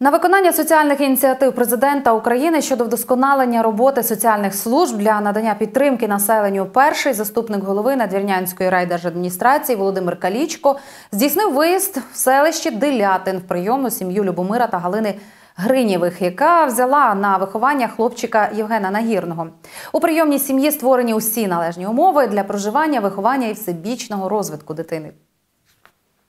На виконання соціальних ініціатив президента України щодо вдосконалення роботи соціальних служб для надання підтримки населенню перший заступник голови Надвірнянської райдержадміністрації Володимир Калічко здійснив виїзд в селищі Делятин в прийомну сім'ю Любомира та Галини Гринєвих, яка взяла на виховання хлопчика Євгена Нагірного. У прийомній сім'ї створені усі належні умови для проживання, виховання і всебічного розвитку дитини.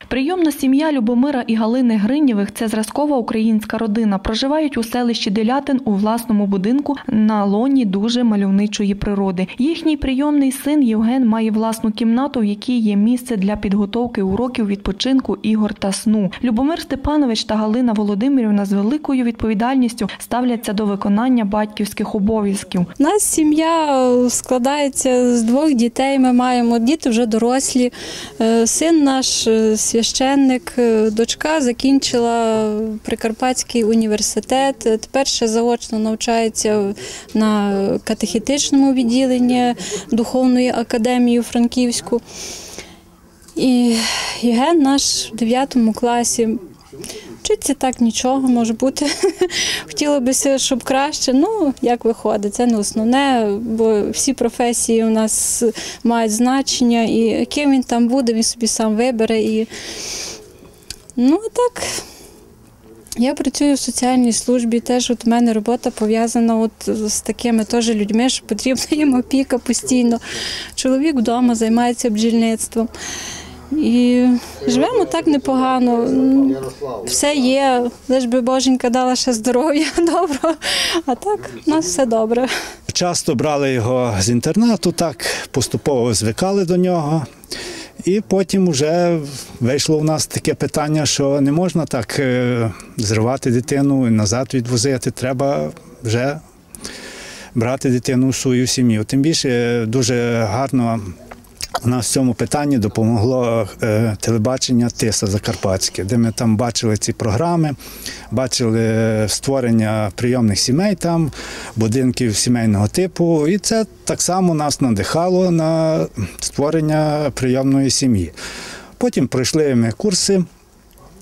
Прийомна сім'я Любомира і Галини Гринєвих – це зразкова українська родина. Проживають у селищі Делятин у власному будинку на лоні дуже мальовничої природи. Їхній прийомний син Євген має власну кімнату, в якій є місце для підготовки уроків, відпочинку, ігор та сну. Любомир Степанович та Галина Володимирівна з великою відповідальністю ставляться до виконання батьківських обов'язків. У нас сім'я складається з двох дітей. Ми маємо діти вже дорослі. Е, Син наш е, священник, е, дочка закінчила Прикарпатський університет. е, Тепер ще заочно навчається на катехітичному відділенні Духовної академії Франківську. І Євген наш в 9 класі. Вчиться так нічого може бути. Хотілося б, щоб краще. Ну, як виходить, це не основне, бо всі професії у нас мають значення, і ким він там буде, він собі сам вибере. І... Ну, так. Я працюю в соціальній службі, теж от у мене робота пов'язана от з такими теж людьми, що потрібна їм опіка постійно. Чоловік вдома займається бджільництвом. І живемо так непогано. Все є, лиш би Боженька дала ще здоров'я доброго, а так у нас все добре. Часто брали його з інтернату, так поступово звикали до нього. І потім вже вийшло в нас таке питання, що не можна так е, зривати дитину і назад відвозити. Треба вже брати дитину в свою сім'ю. Тим більше е, дуже гарно нас в цьому питанні допомогло е, телебачення Тиса Закарпатське, де ми там бачили ці програми, бачили е, створення прийомних сімей там, будинків сімейного типу. І це так само нас надихало на створення прийомної сім'ї. Потім пройшли ми курси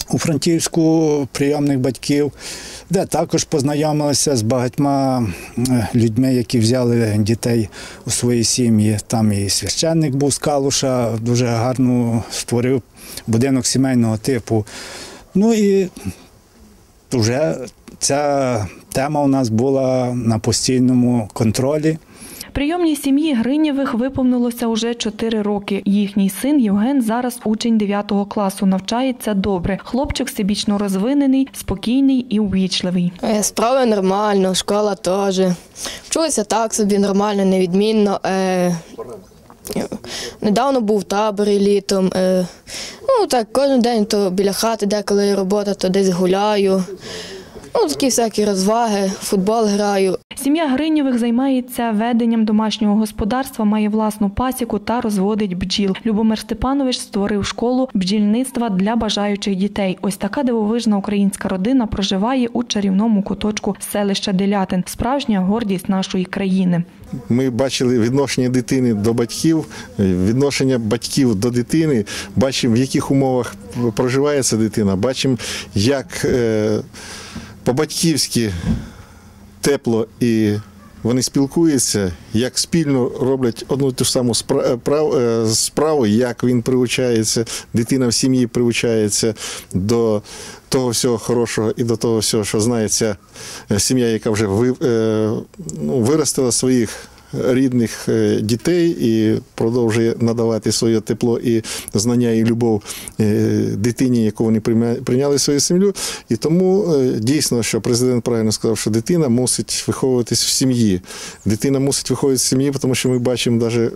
у Франківську прийомних батьків, де також познайомилися з багатьма людьми, які взяли дітей у свої сім'ї. Там і священник був з Калуша, дуже гарно створив будинок сімейного типу. Ну і вже ця тема у нас була на постійному контролі. Прийомній сім'ї Гринєвих виповнилося уже 4 роки. Їхній син Євген зараз учень 9 класу, навчається добре. Хлопчик всебічно розвинений, спокійний і увічливий. Е, Справи нормально, школа теж. Вчилися так собі нормально, невідмінно. Е, недавно був в таборі літом. Е, ну так, кожен день то біля хати, деколи робота, то десь гуляю. Ну, такі всякі розваги, футбол граю. Сім'я Гринєвих займається веденням домашнього господарства, має власну пасіку та розводить бджіл. Любомир Степанович створив школу бджільництва для бажаючих дітей. Ось така дивовижна українська родина проживає у чарівному куточку селища Делятин. Справжня гордість нашої країни. Ми бачили відношення дитини до батьків, відношення батьків до дитини, бачимо, в яких умовах проживає ця дитина, бачимо, як е, по-батьківськи тепло і вони спілкуються, як спільно роблять одну ту саму спра- е, справу, як він приучається, дитина в сім'ї приучається до того всього хорошого і до того всього, що знається е, сім'я, яка вже е, ну, виростила своїх рідних е, дітей і продовжує надавати своє тепло і знання і любов е, дитині, яку вони прийняли в свою сім'ю. І тому е, дійсно, що президент правильно сказав, що дитина мусить виховуватись в сім'ї. Дитина мусить виходити в сім'ї, тому що ми бачимо, навіть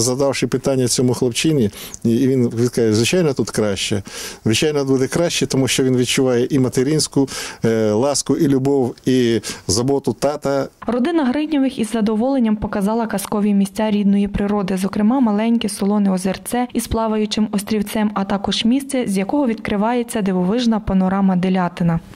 задавши питання цьому хлопчині, і він відкаже, звичайно, тут краще. Звичайно, буде краще, тому що він відчуває і материнську ласку, і любов, і заботу тата, Родина Гринєвих із задоволенням показала казкові місця рідної природи, зокрема маленьке солоне озерце із плаваючим острівцем, а також місце, з якого відкривається дивовижна панорама Делятина.